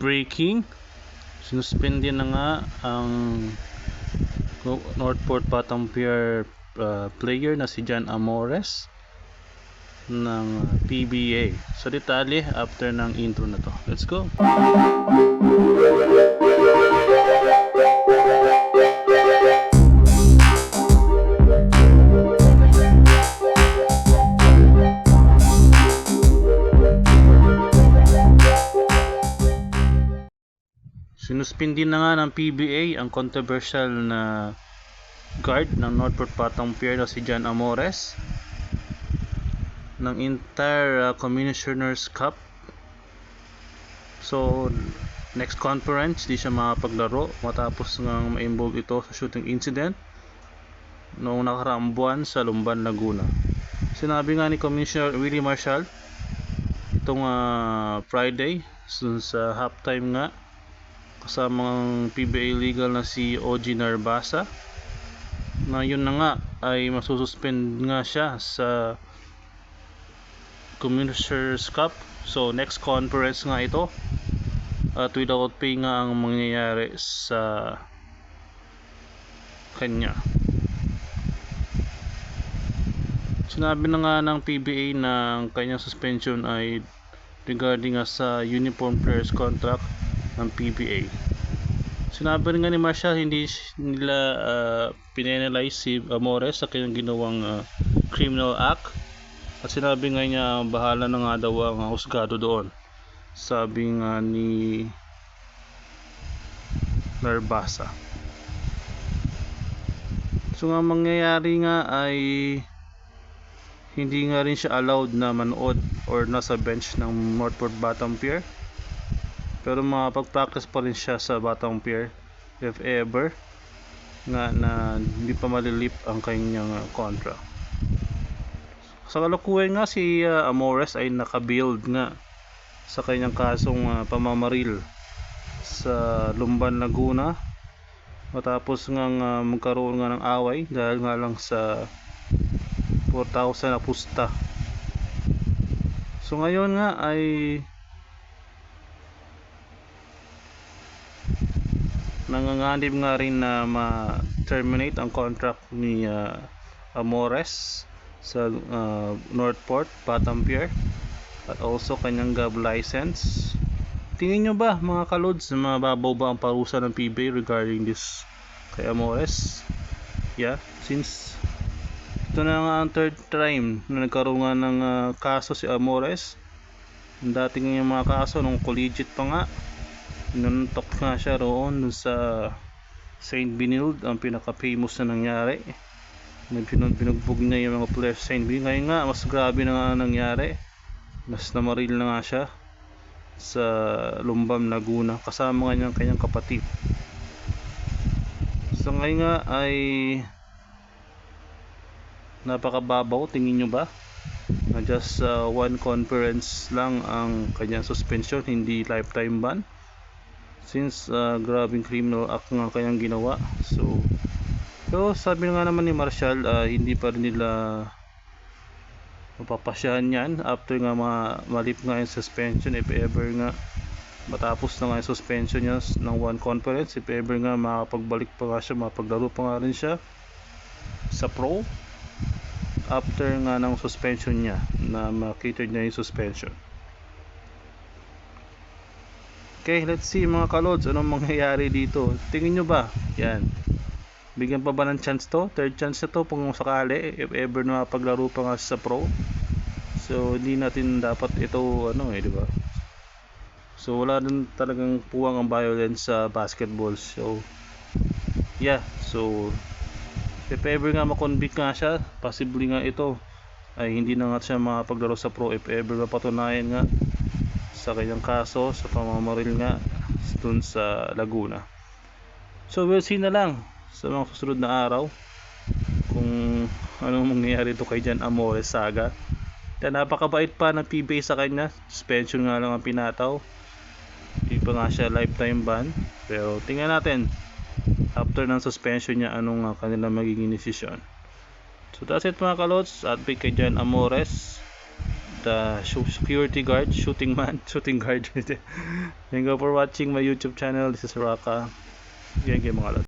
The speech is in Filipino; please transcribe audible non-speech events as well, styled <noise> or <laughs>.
breaking sinuspindi na nga ang Northport Bottom Pier uh, player na si John Amores ng PBA. So detalye after ng intro na to. Let's go! Sinuspindi na nga ng PBA ang controversial na guard ng Northport Patong Pier na si John Amores ng entire uh, Commissioners Cup. So, next conference, di siya makapaglaro matapos nga ma-involve ito sa shooting incident noong nakaraang buwan sa Lumban, Laguna. Sinabi nga ni Commissioner Willie Marshall itong uh, Friday sa halftime nga kasama ang PBA legal na si OG Narbasa na yun na nga ay masususpend nga siya sa Commissioners Cup. So next conference nga ito. At without pay nga ang mangyayari sa kanya. Sinabi na nga ng PBA na ang kanyang suspension ay regarding nga sa uniform players contract ng PBA. Sinabi nga ni Marshall hindi nila uh, pinanalyze si Amores sa kanyang ginawang uh, criminal act at sinabi nga niya bahala na nga daw ang husgado doon. Sabi nga ni Narbasa. So nga mangyayari nga ay hindi nga rin siya allowed na manood or nasa bench ng Northport Bottom Pier pero makapag-practice pa rin siya sa Batang Pier if ever nga na hindi pa malilip ang kanyang uh, contract. Sa kalukuyan nga si uh, Amores ay nakabuild nga sa kanyang kasong uh, pamamaril sa Lumban, Laguna matapos nga uh, magkaroon nga ng away dahil nga lang sa 4,000 na pusta. So ngayon nga ay nanganganib nga rin na ma-terminate ang contract ni uh, Amores sa uh, Northport, Batam Pier at also kanyang gov license. Tingin nyo ba mga kalods mababaw ba ang parusa ng PBA regarding this kay Amores? Yeah since ito na nga ang third time na nagkaroon nga ng uh, kaso si Amores ang dating yung mga kaso nung collegiate pa nga Nanuntok nga siya roon dun sa Saint Benilde ang pinaka famous na nangyari. Binugbog niya yung mga players sa Saint Benilde ngayon nga mas grabe na nga nangyari. Mas namaril na nga siya sa Lumbam Laguna. Kasama nga niyang kanyang kapatid. So ngayon nga ay napakababaw. Tingin nyo ba? Na just uh, one conference lang ang kanyang suspension hindi lifetime ban since uh, grabing criminal act nga kanyang ginawa. So pero sabi nga naman ni Marshall uh, hindi pa rin nila mapapasyahan yan after nga ma malip nga yung suspension. If ever nga matapos na nga yung suspension niya ng one conference if ever nga makapagbalik pa nga siya mapaglaro pa nga rin siya sa pro after nga ng suspension niya na makita niya yung suspension Okay, let's see mga kalods, anong mangyayari dito? Tingin nyo ba? Yan. Bigyan pa ba ng chance to? Third chance na to kung sakali, if ever na paglaro pa nga sa pro. So, hindi natin dapat ito, ano eh, di ba? So, wala din talagang puwang ang violence sa basketball. So, yeah. So, if ever nga makonvict nga siya, possibly nga ito, ay hindi na nga siya makapaglaro sa pro if ever mapatunayan nga sa kanyang kaso sa pamamaril nga dun sa Laguna. So we'll see na lang sa mga susunod na araw kung anong mangyayari to kay Jan Amores Saga. Kaya napakabait pa ng PBA sa kanya. Suspension nga lang ang pinataw. Hindi pa nga siya lifetime ban. Pero tingnan natin after ng suspension niya anong kanilang magiging desisyon. So that's it mga kalots. At kay Jan Amores uh, security guard, shooting man, <laughs> shooting guard. Thank you for watching my YouTube channel. This is Raka. Yan kayo mga lods.